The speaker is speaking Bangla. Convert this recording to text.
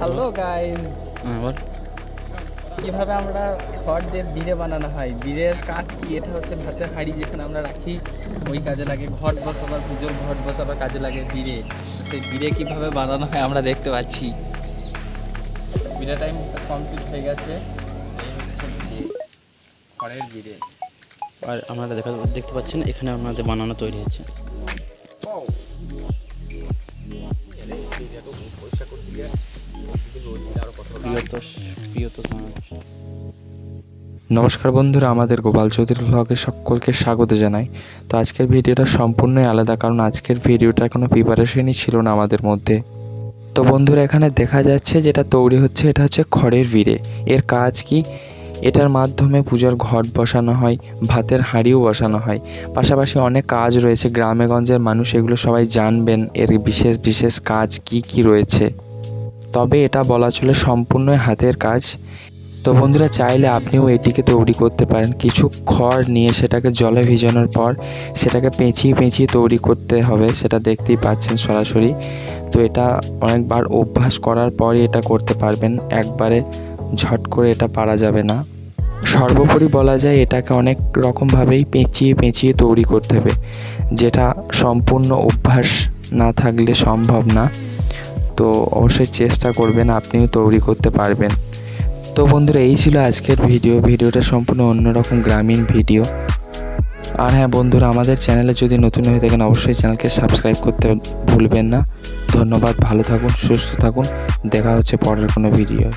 হ্যালো গাইস বল। কীভাবে আমরা খড় দিয়ে বিড়ে বানানো হয়? বিড়ের কাজ কি? এটা হচ্ছে ভাতের হাঁড়ি যেখানে আমরা রাখি। ওই কাজে লাগে। ঘট বসাবার পুজোর ঘট বসাবার কাজে লাগে বিড়ে। সেই বিড়ে কীভাবে বানানো হয় আমরা দেখতে পাচ্ছি। বিড়ে টাইম কমপ্লিট হয়ে গেছে। খড়ের বিড়ে। আর আপনারা দেখা দেখতে পাচ্ছেন এখানে আমাদের বানানো তৈরি হচ্ছে। বানাচ্ছে নমস্কার বন্ধুরা, আমাদের গোপাল চৌধুরী ব্লগে সকলকে স্বাগত জানাই। তো আজকের ভিডিওটা সম্পূর্ণই আলাদা, কারণ আজকের ভিডিওটা কোনো প্রিপারেশনই ছিল না আমাদের মধ্যে। তো বন্ধুরা, এখানে দেখা যাচ্ছে যেটা তৈরি হচ্ছে, এটা হচ্ছে খড়ের ভিড়ে। এর কাজ কি? এটার মাধ্যমে পুজোর ঘট বসানো হয়, ভাতের হাঁড়িও বসানো হয়। পাশাপাশি অনেক কাজ রয়েছে গ্রামেগঞ্জের মানুষ এগুলো সবাই জানবেন, এর বিশেষ বিশেষ কাজ কি কি রয়েছে। তবে এটা বলা চলে সম্পূর্ণই হাতের কাজ। তো বন্ধুরা, চাইলে আপনিও এটিকে তৈরি করতে পারেন। কিছু খড় নিয়ে সেটাকে জলে ভিজানোর পর সেটাকে পেঁচিয়ে পেঁচিয়ে তৈরি করতে হবে, সেটা দেখতেই পাচ্ছেন সরাসরি। তো এটা অনেকবার অভ্যাস করার পরই এটা করতে পারবেন। একবারে ঝট করে এটা পারা যাবে না। সর্বোপরি বলা যায় এটাকে অনেক রকমভাবেই পেঁচিয়ে পেঁচিয়ে তৈরি করতে হবে। যেটা সম্পূর্ণ অভ্যাস না থাকলে সম্ভব না। তো অবশ্যই চেষ্টা করবেন, আপনিও তৈরি করতে পারবেন। তো বন্ধুরা, এই ছিল আজকের ভিডিও। ভিডিওটা সম্পূর্ণ অন্যরকম গ্রামীণ ভিডিও। আর হ্যাঁ বন্ধুরা, আমাদের চ্যানেলে যদি নতুন হয়ে থাকেন, অবশ্যই চ্যানেলকে সাবস্ক্রাইব করতে ভুলবেন না। ধন্যবাদ, ভালো থাকুন, সুস্থ থাকুন। দেখা হচ্ছে পরের কোনো ভিডিও